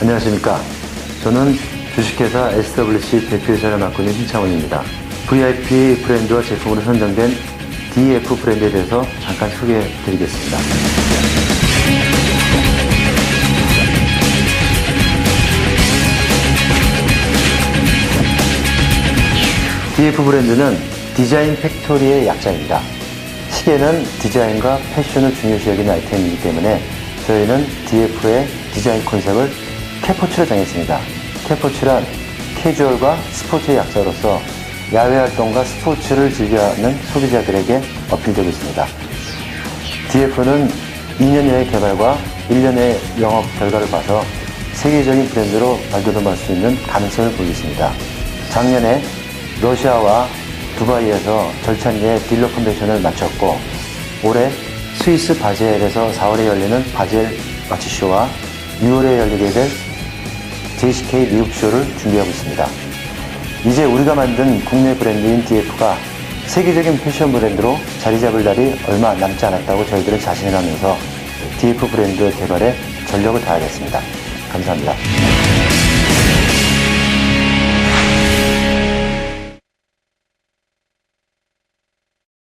안녕하십니까. 저는 주식회사 SWC 대표이사를 맡고 있는 신창원입니다. VIP 브랜드와 제품으로 선정된 DF 브랜드에 대해서 잠깐 소개해 드리겠습니다. DF 브랜드는 디자인 팩토리의 약자입니다. 시계는 디자인과 패션을 중요시 여기는 아이템이기 때문에 저희는 DF의 디자인 컨셉을 캐포츠로 정했습니다. 캐포츠란 캐주얼과 스포츠의 약자로서 야외 활동과 스포츠를 즐겨하는 소비자들에게 어필되고 있습니다. DF는 2년여의 개발과 1년의 영업 결과를 봐서 세계적인 브랜드로 발돋움할 수 있는 가능성을 보이고 있습니다. 작년에 러시아와 두바이에서 절찬리에 딜러 컨벤션을 마쳤고 올해 스위스 바젤에서 4월에 열리는 바젤 마치쇼와 6월에 열리게 될 JCK 미국 쇼를 준비하고 있습니다. 이제 우리가 만든 국내 브랜드인 DF가 세계적인 패션 브랜드로 자리 잡을 날이 얼마 남지 않았다고 저희들은 자신을 하면서 DF 브랜드 개발에 전력을 다하겠습니다. 감사합니다.